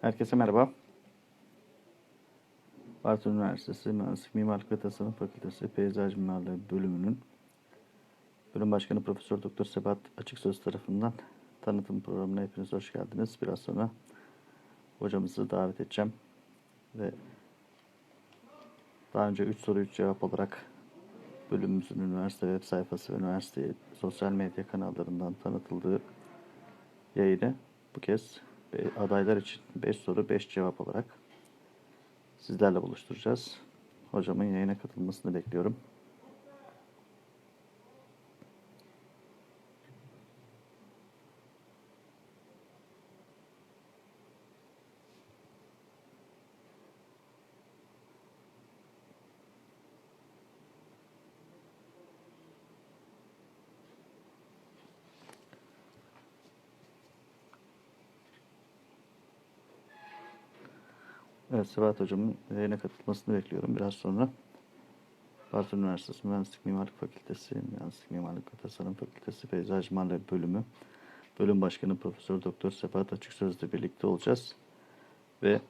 Herkese merhaba. Bartın Üniversitesi Mühendislik Mimarlık ve Tasarım Fakültesi Peyzaj Mimarlığı bölümünün bölüm başkanı Profesör Doktor Sebat Açıksöz tarafından tanıtım programına hepiniz hoş geldiniz. Biraz sonra hocamızı davet edeceğim ve daha önce 3 soru 3 cevap olarak bölümümüzün üniversite web sayfası ve üniversite sosyal medya kanallarından tanıtıldığı yayını bu kez adaylar için 5 soru 5 cevap olarak sizlerle buluşturacağız. Hocamın yayına katılmasını bekliyorum. Evet, Sebat Hocam'ın yayına katılmasını bekliyorum biraz sonra. Bartın Üniversitesi Mühendislik Mimarlık Fakültesi, Mühendislik Mimarlık ve Tasarım Fakültesi Peyzaj Mimarlığı Bölümü Bölüm Başkanı Profesör Doktor Sebat Açıksöz'le birlikte olacağız. Ve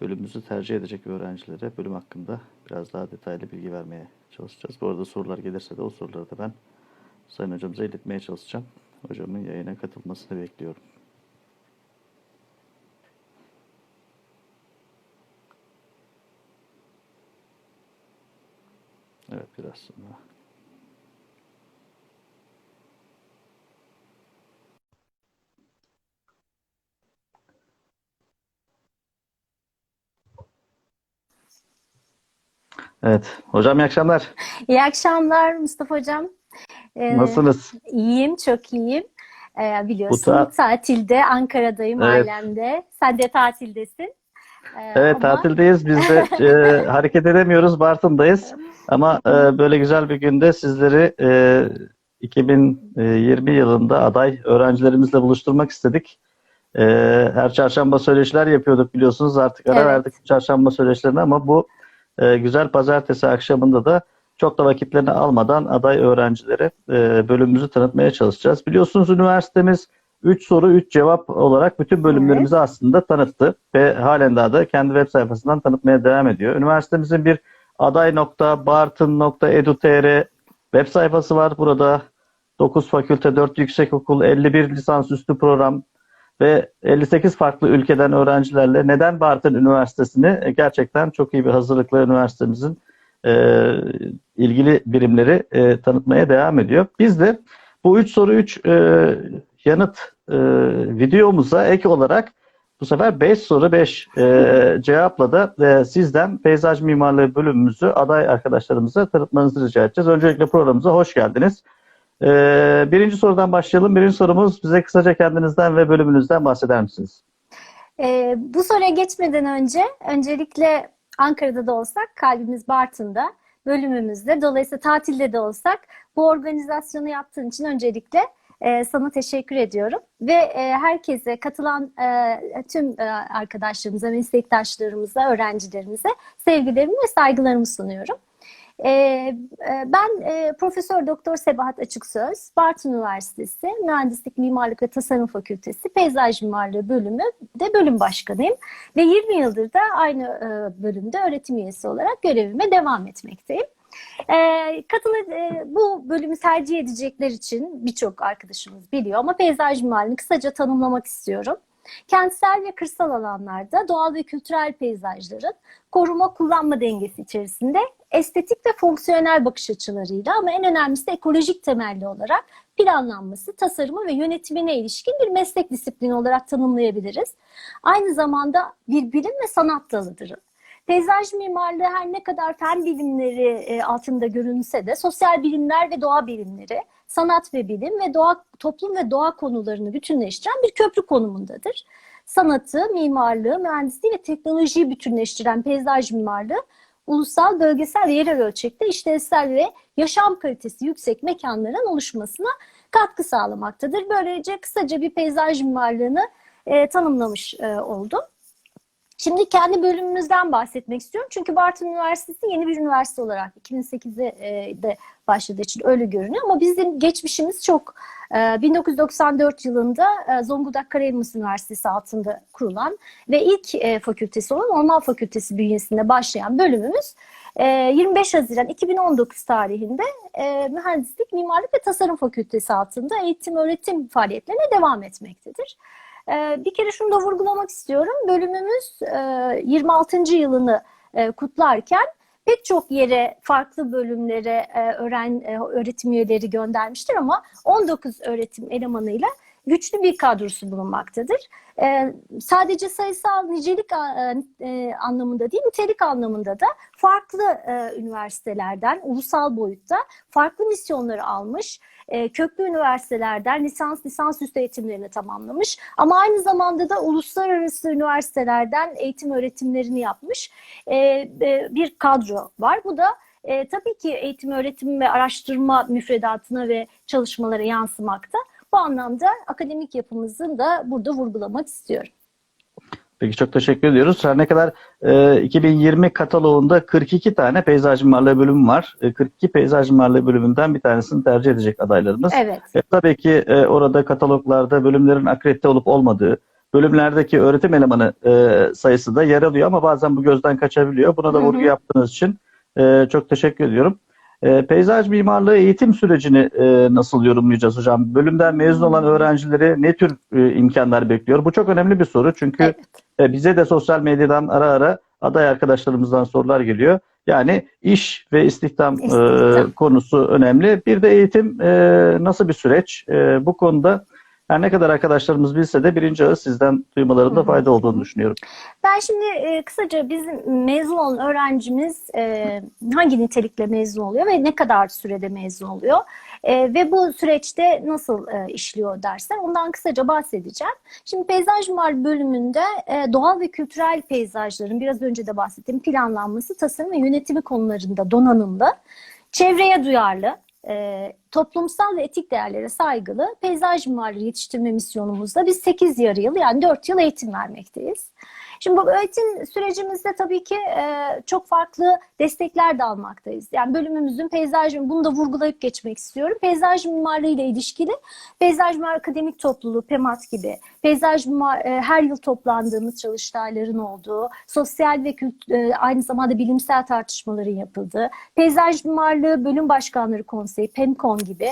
bölümümüzü tercih edecek öğrencilere bölüm hakkında biraz daha detaylı bilgi vermeye çalışacağız. Bu arada sorular gelirse de o soruları da ben Sayın Hocamıza iletmeye çalışacağım. Hocamın yayına katılmasını bekliyorum. Evet biraz sonra. Evet. Hocam iyi akşamlar. İyi akşamlar Mustafa Hocam. Ee, Nasılsınız? İyiyim, çok iyiyim. Ee, biliyorsun ta- tatilde, Ankara'dayım Evet. ailemde. Sen de tatildesin. Ee, Evet ama tatildeyiz. Biz de e, hareket edemiyoruz. Bartın'dayız. Ama e, böyle güzel bir günde sizleri e, 2020 yılında aday öğrencilerimizle buluşturmak istedik. E, her çarşamba söyleşiler yapıyorduk biliyorsunuz. Artık ara Evet. verdik çarşamba söyleşilerine ama bu e, güzel pazartesi akşamında da çok da vakitlerini almadan aday öğrencilere e, bölümümüzü tanıtmaya çalışacağız. Biliyorsunuz üniversitemiz 3 soru 3 cevap olarak bütün bölümlerimizi aslında tanıttı ve halen daha da kendi web sayfasından tanıtmaya devam ediyor. Üniversitemizin bir aday.bartın.edu.tr web sayfası var. Burada 9 fakülte, 4 yüksekokul, 51 lisansüstü program ve 58 farklı ülkeden öğrencilerle neden Bartın Üniversitesi'ni e, gerçekten çok iyi bir hazırlıkla üniversitemizin e, ilgili birimleri e, tanıtmaya devam ediyor. Biz de bu 3 soru 3 yanıt e, videomuza ek olarak bu sefer 5 soru 5 e, cevapla da e, sizden peyzaj mimarlığı bölümümüzü aday arkadaşlarımıza tanıtmanızı rica edeceğiz. Öncelikle programımıza hoş geldiniz. E, birinci sorudan başlayalım. Birinci sorumuz bize kısaca kendinizden ve bölümünüzden bahseder misiniz? e, bu soruya geçmeden önce öncelikle Ankara'da da olsak kalbimiz Bartın'da, bölümümüzde. Dolayısıyla tatilde de olsak bu organizasyonu yaptığın için öncelikle e, sana teşekkür ediyorum. Ve e, herkese katılan e, tüm e, arkadaşlarımıza, meslektaşlarımıza, öğrencilerimize sevgilerimi ve saygılarımı sunuyorum. E, e, ben Profesör Doktor Sebahat Açıksöz, Bartın Üniversitesi Mühendislik, Mimarlık ve Tasarım Fakültesi Peyzaj Mimarlığı bölümü de bölüm başkanıyım ve 20 yıldır da aynı bölümde öğretim üyesi olarak görevime devam etmekteyim. E, katılı e, bu bölümü tercih edecekler için birçok arkadaşımız biliyor ama peyzaj mimarlığını kısaca tanımlamak istiyorum. Kentsel ve kırsal alanlarda doğal ve kültürel peyzajların koruma kullanma dengesi içerisinde estetik ve fonksiyonel bakış açılarıyla ama en önemlisi de ekolojik temelli olarak planlanması, tasarımı ve yönetimine ilişkin bir meslek disiplini olarak tanımlayabiliriz. Aynı zamanda bir bilim ve sanat dalıdır. Peyzaj mimarlığı her ne kadar fen bilimleri e, altında görünse de sosyal bilimler ve doğa bilimleri, sanat ve bilim ve doğa, toplum ve doğa konularını bütünleştiren bir köprü konumundadır. Sanatı, mimarlığı, mühendisliği ve teknolojiyi bütünleştiren peyzaj mimarlığı ulusal, bölgesel ve yerel ölçekte işlevsel ve yaşam kalitesi yüksek mekanların oluşmasına katkı sağlamaktadır. Böylece kısaca bir peyzaj mimarlığını e, tanımlamış e, oldum. Şimdi kendi bölümümüzden bahsetmek istiyorum. Çünkü Bartın Üniversitesi yeni bir üniversite olarak 2008'de e, başladığı için öyle görünüyor. Ama bizim geçmişimiz çok. E, 1994 yılında e, Zonguldak Karayelması Üniversitesi altında kurulan ve ilk e, fakültesi olan Orman Fakültesi bünyesinde başlayan bölümümüz e, 25 Haziran 2019 tarihinde e, Mühendislik, Mimarlık ve Tasarım Fakültesi altında eğitim öğretim faaliyetlerine devam etmektedir. Ee, Bir kere şunu da vurgulamak istiyorum. Bölümümüz e, 26. yılını e, kutlarken pek çok yere, farklı bölümlere e, öğren, e, öğretim üyeleri göndermiştir ama 19 öğretim elemanıyla güçlü bir kadrosu bulunmaktadır. E, Sadece sayısal nicelik e, anlamında değil, nitelik anlamında da farklı e, üniversitelerden, ulusal boyutta farklı misyonları almış, e, köklü üniversitelerden lisans lisansüstü eğitimlerini tamamlamış ama aynı zamanda da uluslararası üniversitelerden eğitim öğretimlerini yapmış e, e, bir kadro var. Bu da tabii ki eğitim öğretim ve araştırma müfredatına ve çalışmalara yansımakta. Bu anlamda akademik yapımızın da burada vurgulamak istiyorum. Peki çok teşekkür ediyoruz. Her ne kadar e, 2020 kataloğunda 42 tane peyzaj mimarlığı bölümü var. E, 42 peyzaj mimarlığı bölümünden bir tanesini tercih edecek adaylarımız. Evet. E, tabii ki e, orada kataloglarda bölümlerin akredite olup olmadığı, bölümlerdeki öğretim elemanı e, sayısı da yer alıyor ama bazen bu gözden kaçabiliyor. Buna da vurgu yaptığınız için e, çok teşekkür ediyorum. E, peyzaj mimarlığı eğitim sürecini e, nasıl yorumlayacağız hocam? Bölümden mezun olan öğrencilere ne tür e, imkanlar bekliyor? Bu çok önemli bir soru çünkü Evet. e, bize de sosyal medyadan ara ara aday arkadaşlarımızdan sorular geliyor. Yani iş ve istihdam, e, İstihdam. konusu önemli. Bir de eğitim e, nasıl bir süreç? E, bu konuda her ne kadar arkadaşlarımız bilse de birinci ağız sizden duymalarında Hı hı. fayda olduğunu düşünüyorum. Ben şimdi e, kısaca bizim mezun olan öğrencimiz e, hangi nitelikle mezun oluyor ve ne kadar sürede mezun oluyor E, ve bu süreçte nasıl e, işliyor dersler ondan kısaca bahsedeceğim. Şimdi peyzaj mimar bölümünde e, doğal ve kültürel peyzajların biraz önce de bahsettiğim planlanması, tasarım ve yönetimi konularında donanımlı, çevreye duyarlı, e, toplumsal ve etik değerlere saygılı peyzaj mimarları yetiştirme misyonumuzda biz 8 yarı yıl yani 4 yıl eğitim vermekteyiz. Şimdi bu eğitim sürecimizde tabii ki e, çok farklı destekler de almaktayız. Yani bölümümüzün peyzaj, bunu da vurgulayıp geçmek istiyorum. Peyzaj mimarlığı ile ilişkili Peyzaj Mimar Akademik Topluluğu, PEMAT gibi, peyzaj mimar, e, her yıl toplandığımız çalıştayların olduğu, sosyal ve kült, e, aynı zamanda bilimsel tartışmaların yapıldığı, Peyzaj Mimarlığı Bölüm Başkanları Konseyi, PEMKON gibi,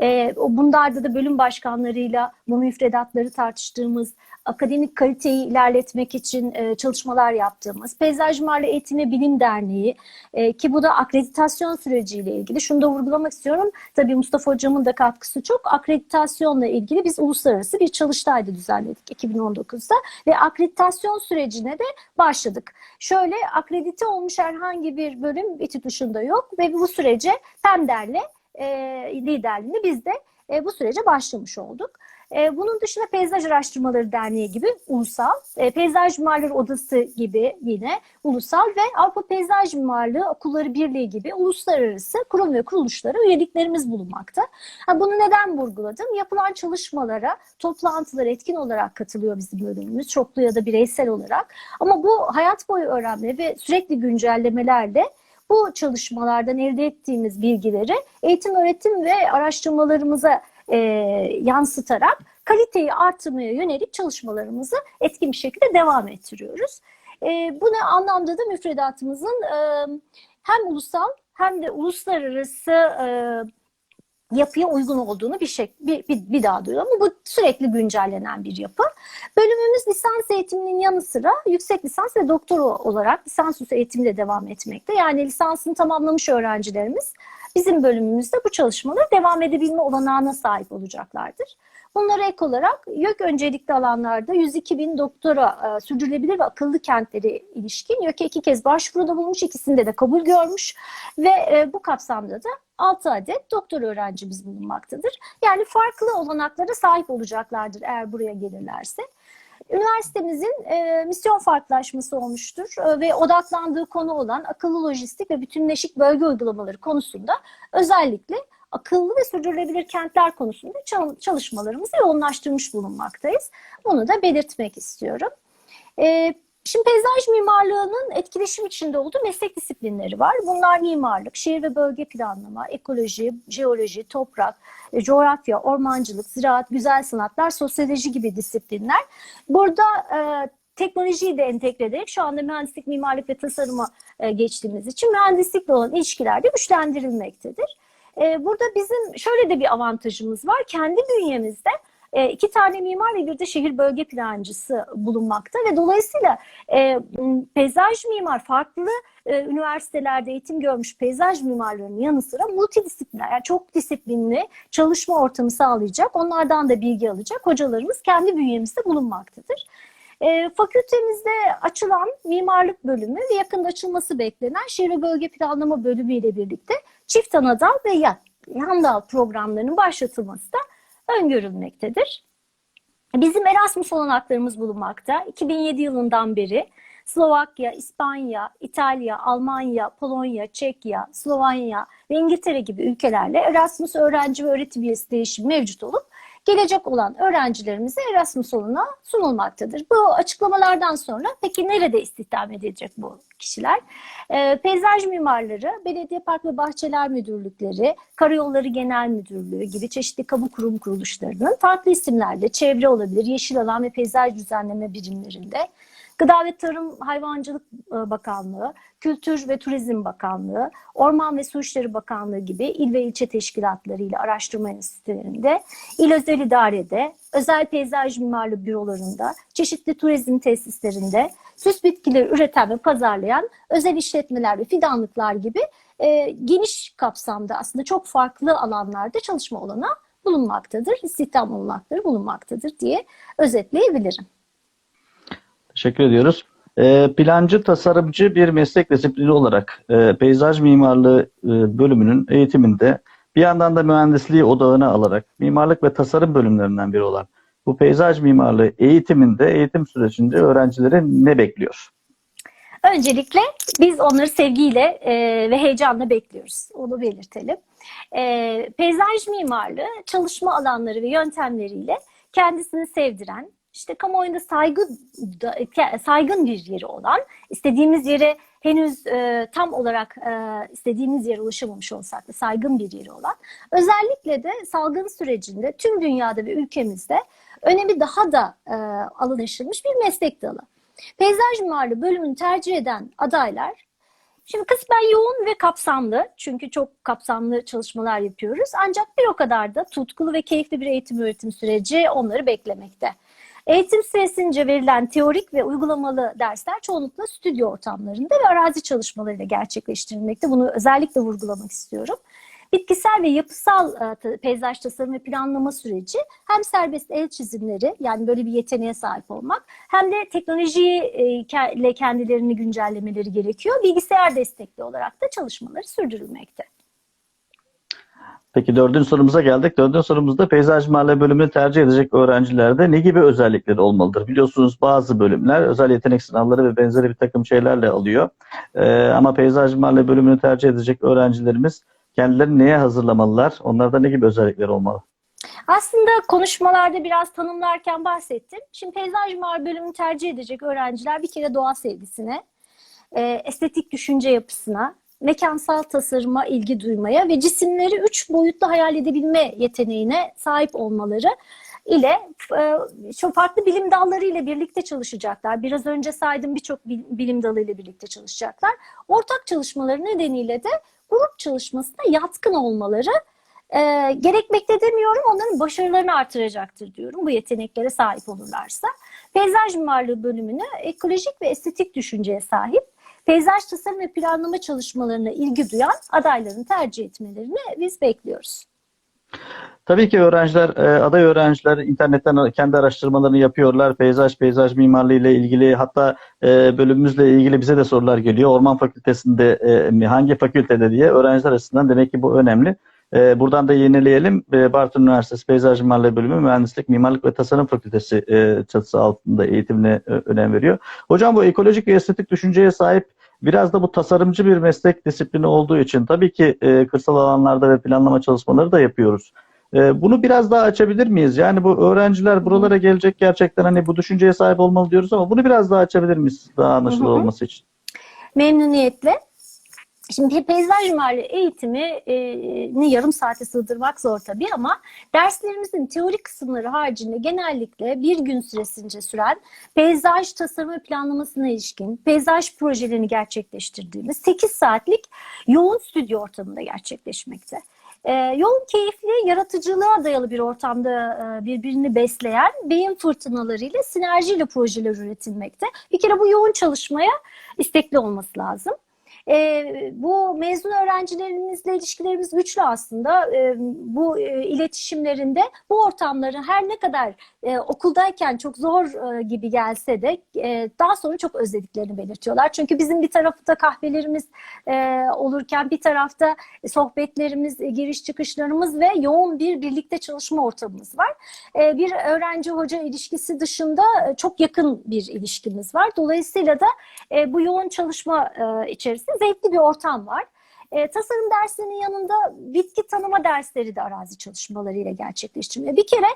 e, bunlarda da bölüm başkanlarıyla bu müfredatları tartıştığımız, akademik kaliteyi ilerletmek için e, çalışmalar yaptığımız, Peyzaj Mimarlığı Eğitim ve Bilim Derneği e, ki bu da akreditasyon süreciyle ilgili. Şunu da vurgulamak istiyorum. Tabii Mustafa Hocam'ın da katkısı çok. Akreditasyonla ilgili biz uluslararası bir çalıştay da düzenledik 2019'da ve akreditasyon sürecine de başladık. Şöyle akredite olmuş herhangi bir bölüm İTÜ dışında yok ve bu sürece PEMDER'le e, liderliğinde biz de e, bu sürece başlamış olduk. E, bunun dışında Peyzaj Araştırmaları Derneği gibi ulusal, e, Peyzaj Mimarları Odası gibi yine ulusal ve Avrupa Peyzaj Mimarlığı Okulları Birliği gibi uluslararası kurum ve kuruluşlara üyeliklerimiz bulunmakta. Ha, bunu neden vurguladım? Yapılan çalışmalara, toplantılara etkin olarak katılıyor bizim bölümümüz, çoklu ya da bireysel olarak. Ama bu hayat boyu öğrenme ve sürekli güncellemelerle bu çalışmalardan elde ettiğimiz bilgileri eğitim, öğretim ve araştırmalarımıza e, yansıtarak kaliteyi artırmaya yönelik çalışmalarımızı etkin bir şekilde devam ettiriyoruz. E, bu ne anlamda da müfredatımızın e, hem ulusal hem de uluslararası e, yapıya uygun olduğunu bir, şey, bir, bir, bir daha duyuyorum. Ama bu sürekli güncellenen bir yapı. Bölümümüz lisans eğitiminin yanı sıra yüksek lisans ve doktora olarak lisansüstü eğitimle devam etmekte. Yani lisansını tamamlamış öğrencilerimiz bizim bölümümüzde bu çalışmalara devam edebilme olanağına sahip olacaklardır. Bunlara ek olarak YÖK öncelikli alanlarda 102 bin doktora e, sürdürülebilir ve akıllı kentlere ilişkin YÖK'e iki kez başvuruda bulunmuş, ikisinde de kabul görmüş ve e, bu kapsamda da 6 adet doktor öğrencimiz bulunmaktadır. Yani farklı olanaklara sahip olacaklardır eğer buraya gelirlerse. Üniversitemizin e, misyon farklılaşması olmuştur e, ve odaklandığı konu olan akıllı lojistik ve bütünleşik bölge uygulamaları konusunda özellikle akıllı ve sürdürülebilir kentler konusunda çal- çalışmalarımızı yoğunlaştırmış bulunmaktayız. Bunu da belirtmek istiyorum. E, Şimdi peyzaj mimarlığının etkileşim içinde olduğu meslek disiplinleri var. Bunlar mimarlık, şehir ve bölge planlama, ekoloji, jeoloji, toprak, e, coğrafya, ormancılık, ziraat, güzel sanatlar, sosyoloji gibi disiplinler. Burada e, teknolojiyi de entegre ederek şu anda mühendislik, mimarlık ve tasarıma e, geçtiğimiz için mühendislikle olan ilişkiler de güçlendirilmektedir. E, burada bizim şöyle de bir avantajımız var. Kendi bünyemizde e, iki tane mimar ve bir de şehir bölge plancısı bulunmakta ve dolayısıyla e, peyzaj mimar farklı e, üniversitelerde eğitim görmüş peyzaj mimarlarının yanı sıra multidisipliner yani çok disiplinli çalışma ortamı sağlayacak onlardan da bilgi alacak hocalarımız kendi bünyemizde bulunmaktadır. E, fakültemizde açılan mimarlık bölümü ve yakında açılması beklenen şehir bölge planlama bölümü ile birlikte çift anadal ve yan, yan dal programlarının başlatılması da öngörülmektedir. Bizim Erasmus olanaklarımız bulunmakta. 2007 yılından beri Slovakya, İspanya, İtalya, Almanya, Polonya, Çekya, Slovenya ve İngiltere gibi ülkelerle Erasmus öğrenci ve öğretim üyesi değişimi mevcut olup gelecek olan öğrencilerimize Erasmus olanağı sunulmaktadır. Bu açıklamalardan sonra peki nerede istihdam edilecek bu kişiler? Ee, peyzaj mimarları, belediye park ve bahçeler müdürlükleri, karayolları genel müdürlüğü gibi çeşitli kamu kurum kuruluşlarının farklı isimlerle çevre olabilir, yeşil alan ve peyzaj düzenleme birimlerinde, Gıda ve Tarım Hayvancılık e, Bakanlığı, Kültür ve Turizm Bakanlığı, Orman ve Su İşleri Bakanlığı gibi il ve ilçe teşkilatları ile araştırma enstitülerinde, il özel idarede, özel peyzaj mimarlığı bürolarında, çeşitli turizm tesislerinde, süs bitkileri üreten ve pazarlayan özel işletmeler ve fidanlıklar gibi e, geniş kapsamda aslında çok farklı alanlarda çalışma olanağı bulunmaktadır, istihdam olanakları bulunmaktadır diye özetleyebilirim. Teşekkür ediyoruz. E, plancı tasarımcı bir meslek disiplini olarak e, peyzaj mimarlığı e, bölümünün eğitiminde bir yandan da mühendisliği odağına alarak mimarlık ve tasarım bölümlerinden biri olan bu peyzaj mimarlığı eğitiminde eğitim sürecinde öğrencileri ne bekliyor? Öncelikle biz onları sevgiyle e, ve heyecanla bekliyoruz. Onu belirtelim. E, peyzaj mimarlığı çalışma alanları ve yöntemleriyle kendisini sevdiren, işte kamuoyunda saygı saygın bir yeri olan, istediğimiz yere henüz e, tam olarak e, istediğimiz yere ulaşamamış olsak da saygın bir yeri olan, özellikle de salgın sürecinde tüm dünyada ve ülkemizde önemi daha da e, alanışılmış bir meslek dalı. Peyzaj mimarlığı bölümünü tercih eden adaylar Şimdi kısmen yoğun ve kapsamlı çünkü çok kapsamlı çalışmalar yapıyoruz. Ancak bir o kadar da tutkulu ve keyifli bir eğitim öğretim süreci onları beklemekte. Eğitim süresince verilen teorik ve uygulamalı dersler çoğunlukla stüdyo ortamlarında ve arazi çalışmalarıyla gerçekleştirilmekte. Bunu özellikle vurgulamak istiyorum. Bitkisel ve yapısal e, peyzaj tasarım ve planlama süreci hem serbest el çizimleri yani böyle bir yeteneğe sahip olmak hem de teknolojiyle kendilerini güncellemeleri gerekiyor. Bilgisayar destekli olarak da çalışmaları sürdürülmekte. Peki dördüncü sorumuza geldik. Dördüncü sorumuzda peyzaj mimarlığı bölümünü tercih edecek öğrencilerde ne gibi özellikleri olmalıdır? Biliyorsunuz bazı bölümler özel yetenek sınavları ve benzeri bir takım şeylerle alıyor. Ee, ama peyzaj mimarlığı bölümünü tercih edecek öğrencilerimiz kendilerini neye hazırlamalılar? Onlarda ne gibi özellikler olmalı? Aslında konuşmalarda biraz tanımlarken bahsettim. Şimdi peyzaj mimar bölümünü tercih edecek öğrenciler bir kere doğa sevgisine, e, estetik düşünce yapısına, mekansal tasarıma ilgi duymaya ve cisimleri üç boyutlu hayal edebilme yeteneğine sahip olmaları ile e, çok farklı bilim dalları ile birlikte çalışacaklar. Biraz önce saydım birçok bil- bilim dalı ile birlikte çalışacaklar. Ortak çalışmaları nedeniyle de grup çalışmasına yatkın olmaları e, gerekmekte demiyorum, onların başarılarını artıracaktır diyorum bu yeteneklere sahip olurlarsa. Peyzaj mimarlığı bölümünü ekolojik ve estetik düşünceye sahip, peyzaj tasarım ve planlama çalışmalarına ilgi duyan adayların tercih etmelerini biz bekliyoruz. Tabii ki öğrenciler, e, aday öğrenciler internetten kendi araştırmalarını yapıyorlar. Peyzaj, peyzaj mimarlığı ile ilgili hatta e, bölümümüzle ilgili bize de sorular geliyor. Orman fakültesinde e, mi, hangi fakültede diye öğrenciler açısından demek ki bu önemli. E, buradan da yenileyelim. E, Bartın Üniversitesi Peyzaj Mimarlığı Bölümü Mühendislik, Mimarlık ve Tasarım Fakültesi e, çatısı altında eğitimine e, önem veriyor. Hocam bu ekolojik ve estetik düşünceye sahip Biraz da bu tasarımcı bir meslek disiplini olduğu için tabii ki e, kırsal alanlarda ve planlama çalışmaları da yapıyoruz. E, bunu biraz daha açabilir miyiz? Yani bu öğrenciler buralara gelecek gerçekten hani bu düşünceye sahip olmalı diyoruz ama bunu biraz daha açabilir miyiz daha anlaşılır Hı hı. olması için? Memnuniyetle. Şimdi pe- peyzaj mimari eğitimini yarım saate sığdırmak zor tabii ama derslerimizin teori kısımları haricinde genellikle bir gün süresince süren peyzaj tasarımı planlamasına ilişkin peyzaj projelerini gerçekleştirdiğimiz 8 saatlik yoğun stüdyo ortamında gerçekleşmekte. Ee, yoğun keyifli, yaratıcılığa dayalı bir ortamda e, birbirini besleyen beyin fırtınalarıyla, sinerjiyle projeler üretilmekte. Bir kere bu yoğun çalışmaya istekli olması lazım. Ee, bu mezun öğrencilerimizle ilişkilerimiz güçlü aslında. Ee, bu e, iletişimlerinde bu ortamları her ne kadar e, okuldayken çok zor e, gibi gelse de e, daha sonra çok özlediklerini belirtiyorlar. Çünkü bizim bir tarafta kahvelerimiz e, olurken bir tarafta sohbetlerimiz, e, giriş çıkışlarımız ve yoğun bir birlikte çalışma ortamımız var. E, bir öğrenci hoca ilişkisi dışında e, çok yakın bir ilişkimiz var. Dolayısıyla da e, bu yoğun çalışma e, içerisinde zevkli bir ortam var. E, tasarım derslerinin yanında bitki tanıma dersleri de arazi çalışmalarıyla gerçekleştiriliyor. Bir kere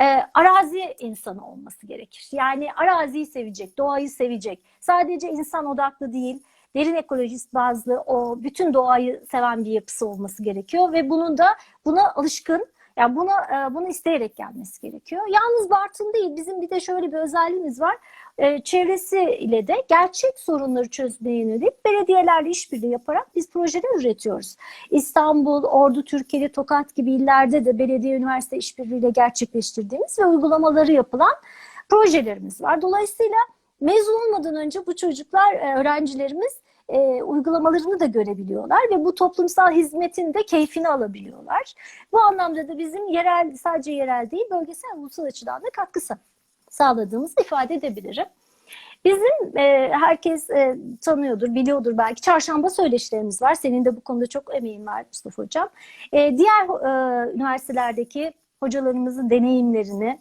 e, arazi insanı olması gerekir. Yani araziyi sevecek, doğayı sevecek. Sadece insan odaklı değil, derin ekolojist bazlı o bütün doğayı seven bir yapısı olması gerekiyor ve bunun da buna alışkın yani buna e, bunu isteyerek gelmesi gerekiyor. Yalnız Bartın değil, bizim bir de şöyle bir özelliğimiz var. E, çevresiyle de gerçek sorunları çözmeye yönelik belediyelerle işbirliği yaparak biz projeler üretiyoruz. İstanbul, Ordu, Türkiye, Tokat gibi illerde de belediye üniversite işbirliğiyle gerçekleştirdiğimiz ve uygulamaları yapılan projelerimiz var. Dolayısıyla mezun olmadan önce bu çocuklar, e, öğrencilerimiz e, uygulamalarını da görebiliyorlar ve bu toplumsal hizmetin de keyfini alabiliyorlar. Bu anlamda da bizim yerel, sadece yerel değil, bölgesel, ulusal açıdan da katkı sa- sağladığımızı ifade edebilirim. Bizim e, herkes e, tanıyordur, biliyordur belki çarşamba söyleşilerimiz var. Senin de bu konuda çok emeğin var Mustafa Hocam. E, diğer e, üniversitelerdeki hocalarımızın deneyimlerini,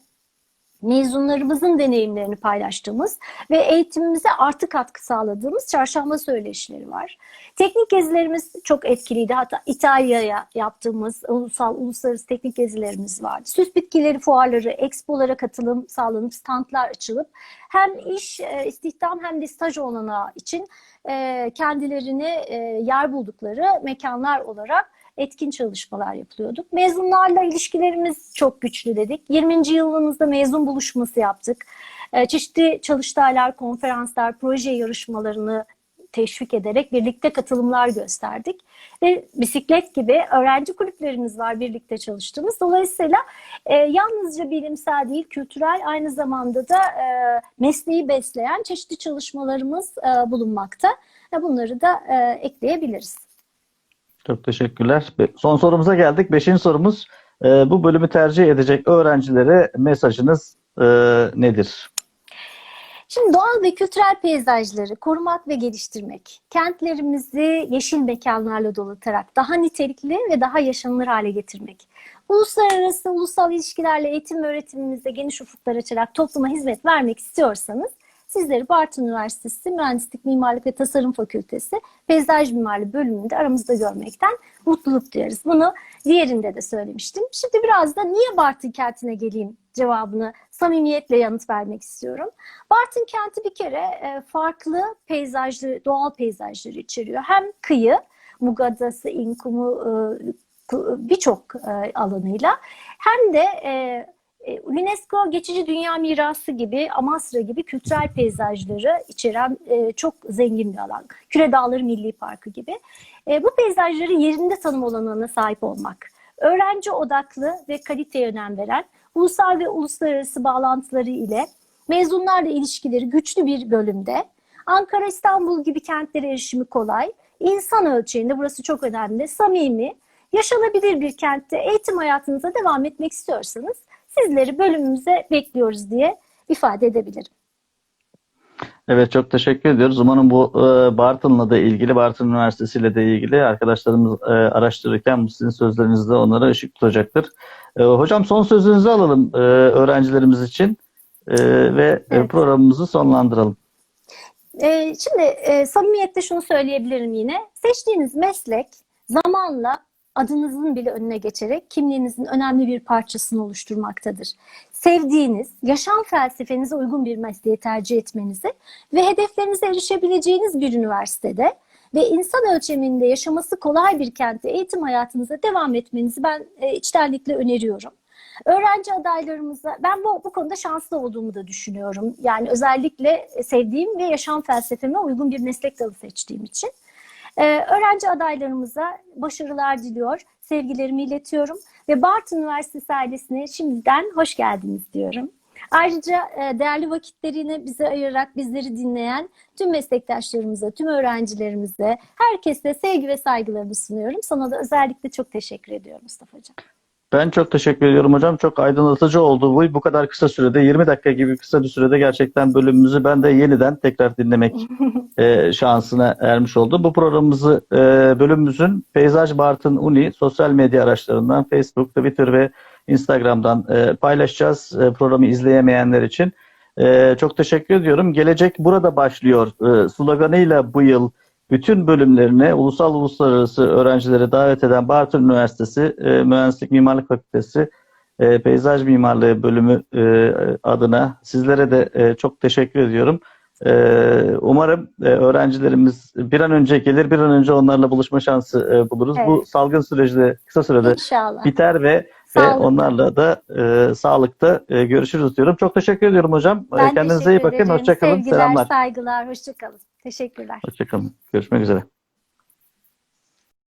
mezunlarımızın deneyimlerini paylaştığımız ve eğitimimize artı katkı sağladığımız çarşamba söyleşileri var. Teknik gezilerimiz çok etkiliydi. Hatta İtalya'ya yaptığımız ulusal uluslararası teknik gezilerimiz vardı. Süs bitkileri fuarları, expolara katılım sağlanıp standlar açılıp hem iş e, istihdam hem de staj olanağı için e, kendilerini e, yer buldukları mekanlar olarak etkin çalışmalar yapılıyorduk. Mezunlarla ilişkilerimiz çok güçlü dedik. 20. yılımızda mezun buluşması yaptık. Ee, Çeşitli çalıştaylar, konferanslar, proje yarışmalarını teşvik ederek birlikte katılımlar gösterdik. Ve bisiklet gibi öğrenci kulüplerimiz var birlikte çalıştığımız. Dolayısıyla e, yalnızca bilimsel değil, kültürel aynı zamanda da e, mesleği besleyen çeşitli çalışmalarımız e, bulunmakta. Bunları da e, ekleyebiliriz. Çok teşekkürler. Son sorumuza geldik. Beşinci sorumuz e, bu bölümü tercih edecek öğrencilere mesajınız e, nedir? Şimdi doğal ve kültürel peyzajları korumak ve geliştirmek, kentlerimizi yeşil mekanlarla donatarak daha nitelikli ve daha yaşanılır hale getirmek, uluslararası, ulusal ilişkilerle eğitim öğretimimizde geniş ufuklar açarak topluma hizmet vermek istiyorsanız sizleri Bartın Üniversitesi Mühendislik, Mimarlık ve Tasarım Fakültesi Peyzaj Mimarlığı bölümünde aramızda görmekten mutluluk duyarız. Bunu diğerinde de söylemiştim. Şimdi biraz da niye Bartın kentine geleyim cevabını samimiyetle yanıt vermek istiyorum. Bartın kenti bir kere e, farklı peyzajlı, doğal peyzajları içeriyor. Hem kıyı, Mugadası, İnkumu e, birçok e, alanıyla hem de UNESCO Geçici Dünya Mirası gibi, Amasra gibi kültürel peyzajları içeren e, çok zengin bir alan. Küre Dağları Milli Parkı gibi. E, bu peyzajları yerinde tanım olanağına sahip olmak, öğrenci odaklı ve kaliteye önem veren, ulusal ve uluslararası bağlantıları ile mezunlarla ilişkileri güçlü bir bölümde, Ankara, İstanbul gibi kentlere erişimi kolay, insan ölçeğinde burası çok önemli, samimi, yaşanabilir bir kentte eğitim hayatınıza devam etmek istiyorsanız sizleri bölümümüze bekliyoruz diye ifade edebilirim. Evet çok teşekkür ediyoruz. Umarım bu e, Bartın'la da ilgili, Bartın Üniversitesi ile de ilgili arkadaşlarımız e, araştırırken bu sizin sözlerinizde onlara ışık tutacaktır. E, hocam son sözünüzü alalım e, öğrencilerimiz için e, ve e, Evet. programımızı sonlandıralım. Ee, şimdi e, samimiyetle şunu söyleyebilirim yine. Seçtiğiniz meslek zamanla adınızın bile önüne geçerek kimliğinizin önemli bir parçasını oluşturmaktadır. Sevdiğiniz, yaşam felsefenize uygun bir mesleği tercih etmenizi ve hedeflerinize erişebileceğiniz bir üniversitede ve insan ölçeminde yaşaması kolay bir kentte eğitim hayatınıza devam etmenizi ben e, içtenlikle öneriyorum. Öğrenci adaylarımıza, ben bu, bu konuda şanslı olduğumu da düşünüyorum. Yani özellikle sevdiğim ve yaşam felsefeme uygun bir meslek dalı seçtiğim için. Ee, öğrenci adaylarımıza başarılar diliyor, sevgilerimi iletiyorum ve Bartın Üniversitesi ailesine şimdiden hoş geldiniz diyorum. Ayrıca e, değerli vakitlerini bize ayırarak bizleri dinleyen tüm meslektaşlarımıza, tüm öğrencilerimize, herkese sevgi ve saygılarımı sunuyorum. Sana da özellikle çok teşekkür ediyorum Mustafa'cığım. Ben çok teşekkür ediyorum hocam. Çok aydınlatıcı oldu bu. Bu kadar kısa sürede, 20 dakika gibi kısa bir sürede gerçekten bölümümüzü ben de yeniden tekrar dinlemek e, şansına ermiş oldum. Bu programımızı, e, bölümümüzün Peyzaj Bartın Uni sosyal medya araçlarından Facebook, Twitter ve Instagram'dan e, paylaşacağız e, programı izleyemeyenler için. E, çok teşekkür ediyorum. Gelecek burada başlıyor e, sloganıyla bu yıl bütün bölümlerine ulusal uluslararası öğrencileri davet eden Bartın Üniversitesi e, Mühendislik Mimarlık Fakültesi e, Peyzaj Mimarlığı bölümü e, adına sizlere de e, çok teşekkür ediyorum. E, umarım e, öğrencilerimiz bir an önce gelir, bir an önce onlarla buluşma şansı e, buluruz. Bu Evet. salgın süreci de kısa sürede İnşallah. biter ve ve onlarla da e, sağlıkta e, görüşürüz diyorum. Çok teşekkür ediyorum hocam. E, Ben Kendinize teşekkür iyi bakın. Hoşçakalın. Sevgiler, Selamlar. saygılar. Hoşçakalın. Teşekkürler. Hoşçakalın. Görüşmek üzere.